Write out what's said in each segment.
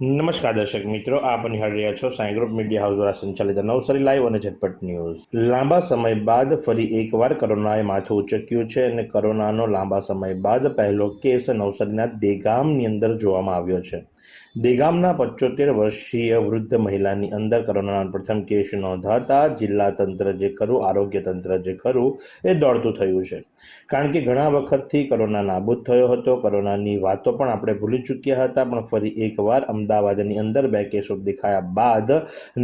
નમસ્કાર દર્શક મિત્રો, આપ નિહાળી રહ્યા છો સાંઈ ગ્રુપ મીડિયા હાઉસ દ્વારા સંચાલિત નવસારી લાઈવ અને ઝટપટ ન્યૂઝ. લાંબા સમય બાદ ફરી એકવાર કોરોનાએ માથું ઉચક્યું છે અને કોરોનાનો લાંબા સમય બાદ પહેલો કેસ નવસારીના દેગામની અંદર જોવામાં આવ્યો છે. દેગામના પચોતેર વર્ષીય વૃદ્ધ મહિલાની અંદર કોરોનાનો પ્રથમ કેસ નોંધાતા જિલ્લા તંત્ર જે ખરું, આરોગ્ય તંત્ર જે ખરું, એ દોડતું થયું છે. કારણ કે ઘણા વખતથી કોરોના નાબૂદ થયો હતો, કોરોનાની વાતો પણ આપણે ભૂલી ચૂક્યા હતા, પણ ફરી એકવાર અમદાવાદની અંદર બે કેસો દેખાયા બાદ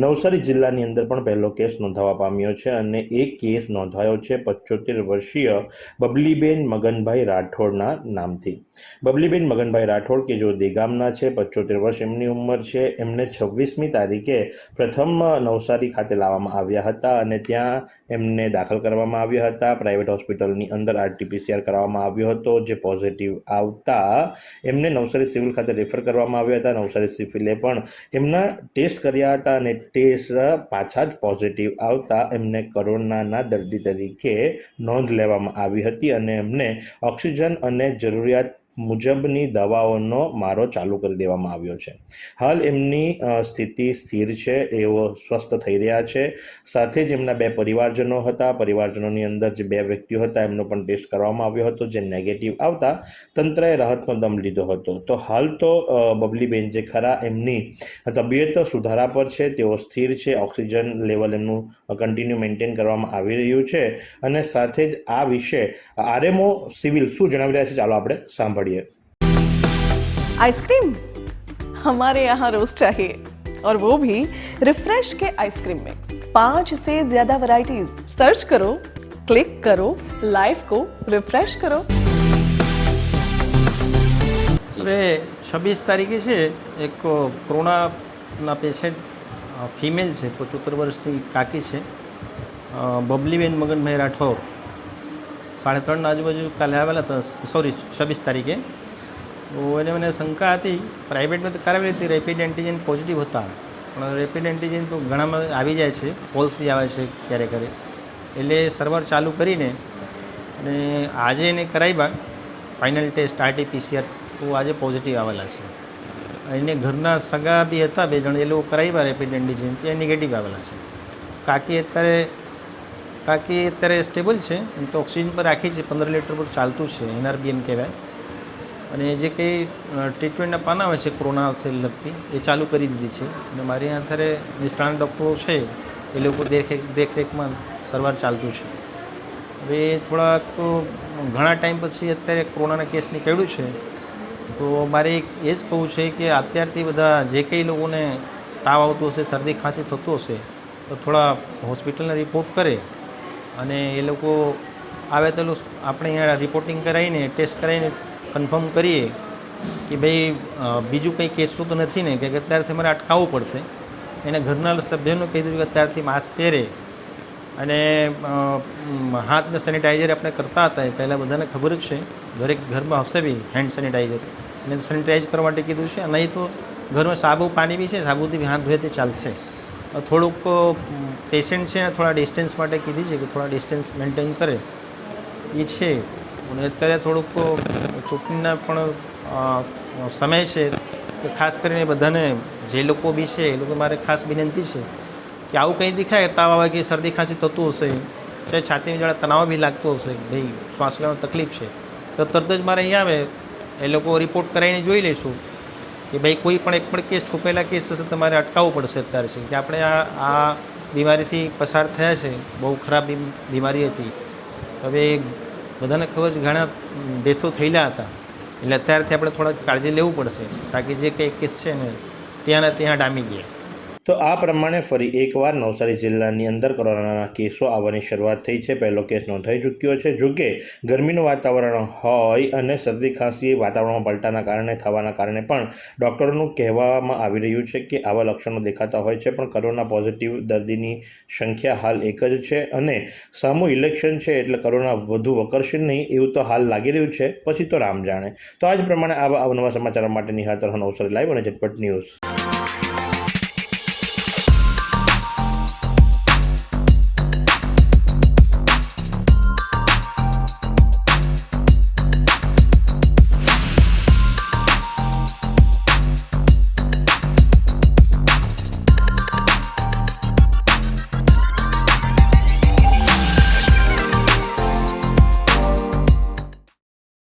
નવસારી જિલ્લાની અંદર પણ પહેલો કેસ નોંધાવા પામ્યો છે અને એક કેસ નોંધાયો છે પચોતેર વર્ષીય બબલીબેન મગનભાઈ રાઠોડના નામથી. બબલીબેન મગનભાઈ રાઠોડ કે જો દેગામના છે, પચોતેર વર્ષ એમની ઉંમર છે. એમને છવ્વીસમી તારીખે પ્રથમ નવસારી ખાતે લાવવામાં આવ્યા હતા અને ત્યાં એમને દાખલ કરવામાં આવ્યા હતા. પ્રાઇવેટ હોસ્પિટલની અંદર આરટીપીસીઆર કરવામાં આવ્યો હતો, જે પોઝિટિવ આવતા એમને નવસારી સિવિલ ખાતે રેફર કરવામાં આવ્યા હતા. નવસારી સિવિલે પણ એમના ટેસ્ટ કર્યા હતા અને ટેસ્ટ પાછા જ પોઝિટિવ આવતા એમને કોરોનાના દર્દી તરીકે નોંધ લેવામાં આવી હતી અને એમને ઓક્સિજન અને જરૂરિયાત મુજબની દવાઓનો મારો ચાલુ કરી દેવામાં આવ્યો છે. હાલ એમની સ્થિતિ સ્થિર છે, એઓ સ્વસ્થ થઈ રહ્યા છે. સાથે જ એમના બે પરિવારજનો હતા. પરિવારજનોની અંદર જે બે વ્યક્તિઓ હતા, એમનો પણ ટેસ્ટ કરવામાં આવ્યો હતો. જે નેગેટિવ આવતા, તંત્રએ રાહતનો દમ લીધો હતો. તો હાલ તો બબલીબેન જે ખરા, એમની તબિયત સુધારા પર છે. તેઓ સ્થિર છે. ઓક્સિજન લેવલ એમનું કન્ટિન્યુ મેન્ટેન કરવામાં આવી રહ્યું છે. અને સાથે જ આ વિશે આરએમઓ સિવિલ શું જણાવી રહ્યા છે, ચાલો આપણે સાંભળીએ. आइसक्रीम हमारे यहाँ रोज चाहिए और वो भी रिफ्रेश के आइसक्रीम मिक्स पांच से ज्यादा वैरायटीज सर्च करो क्लिक करो लाइफ को रिफ्रेश करो હવે છવ્વીસ તારીખે છે એક કોરોનાના પેશન્ટ ફિમેલ છે પચોતેર વર્ષની કાકી છે અ, બબલીબેન મગનભાઈ રાઠોડ સાડા ત્રણના આજુબાજુ કાલે આવેલા હતા. સોરી છવ્વીસ તારીખે. તો એને મને શંકા હતી. પ્રાઇવેટમાં તો કરાવેલી હતી રેપિડ એન્ટીજન પોઝિટિવ હતા. પણ રેપિડ એન્ટીજન તો ઘણામાં આવી જાય છે. પોલ્સ બી આવે છે ક્યારે ક્યારે એટલે સર્વર ચાલુ કરીને અને આજે એને કરાવ્યા. ફાઇનલ ટેસ્ટ આરટી પીસીઆર તો આજે પોઝિટિવ આવેલા છે. એને ઘરના સગા બી હતા, બે જણ. એ લોકો કરાવ્યા રેપિડ એન્ટીજન ત્યાં નેગેટિવ આવેલા છે. કાકી અત્યારે કાકી અત્યારે સ્ટેબલ છે. એમ તો ઓક્સિજન પર રાખી છે, પંદર લીટર પર ચાલતું છે, એનઆરબીએમ કહેવાય. અને જે કંઈ ટ્રીટમેન્ટના પાના આવે છે કોરોનાથી લગતી, એ ચાલુ કરી દીધી છે. અને મારી અત્યારે નિષ્ણાંત ડૉક્ટરો છે, એ લોકો દેખરેખ દેખરેખમાં સારવાર ચાલતું છે. હવે થોડાક ઘણા ટાઈમ પછી અત્યારે કોરોનાના કેસ નીકળ્યું છે. તો મારે એ જ કહું છે કે અત્યારથી બધા જે કંઈ લોકોને તાવ આવતો હશે, શરદી ખાંસી થતું હશે, તો થોડા હોસ્પિટલને રિપોર્ટ કરે. અને એ લોકો આવે તો આપણે અહીંયા રિપોર્ટિંગ કરાવીને ટેસ્ટ કરાવીને કન્ફર્મ કરીએ કે ભાઈ બીજું કંઈ કેસું તો નથી ને, કે અત્યારથી મારે અટકાવવું પડશે. એને ઘરના સભ્યોને કહી દીધું કે અત્યારથી માસ્ક પહેરે. અને હાથને સેનિટાઈઝર આપણે કરતા હતા, એ પહેલાં બધાને ખબર જ છે. દરેક ઘરમાં હશે બી હેન્ડ સેનિટાઈઝર એને સેનિટાઈઝ કરવા માટે કીધું છે, નહીં તો ઘરમાં સાબુ પાણી બી છે, સાબુથી બી હાથ ધોએ તે ચાલશે. થોડુંક પેશન્ટ છે ને થોડા ડિસ્ટન્સ માટે કીધી છે કે થોડા ડિસ્ટન્સ મેન્ટેન કરે. એ છે. અને અત્યારે થોડુંક ચૂંટણીના પણ સમય છે કે ખાસ કરીને બધાને, જે લોકો બી છે, એ લોકો મારે ખાસ વિનંતી છે કે આવું કંઈ દેખાય, તાવ આવે કે શરદી ખાંસી થતું હશે, કે છાતીમાં જરા તણાવ બી લાગતો હશે, ભાઈ, શ્વાસ લેવામાં તકલીફ છે. તો તરત જ મારે અહીંયા આવે, એ લોકો રિપોર્ટ કરાવીને જોઈ લઈશું. કે ભાઈ કોઈ પણ એક પણ કેસ છુપેલા કેસ હશે, તમારે અટકાવવું પડશે અત્યારે છે. કે આપણે આ આ બીમારીથી પસાર થયા છે, બહુ ખરાબ બીમારી હતી. હવે બધાને ખબર છે, ઘણા ડેથો થયેલા હતા. એટલે અત્યારથી આપણે થોડા કાળજી લેવું પડશે, તાકી જે કંઈ કેસ છે ને ત્યાંના ત્યાં ડામી ગયા. તો આ પ્રમાણે ફરી એકવાર નવસારી જિલ્લાની અંદર કોરોનાના કેસો આવવાની શરૂઆત થઈ છે. પહેલો કેસ નોંધાઈ ચૂક્યો છે. જોકે ગરમીનું વાતાવરણ હોય અને શરદી ખાંસી વાતાવરણમાં પલટાના કારણે, થવાના કારણે પણ ડૉક્ટરોનું કહેવામાં આવી રહ્યું છે કે આવા લક્ષણો દેખાતા હોય છે, પણ કોરોના પોઝિટિવ દર્દીની સંખ્યા હાલ એક જ છે અને સામૂહ ઇલેક્શન છે એટલે કોરોના વધુ વકરશે નહીં એવું તો હાલ લાગી રહ્યું છે. પછી તો રામ જાણે. તો આજ પ્રમાણે આવા અવનવા સમાચારો માટે નિહાળતા તરફ નવસારી લાઈવ અને ઝટપટ ન્યૂઝ.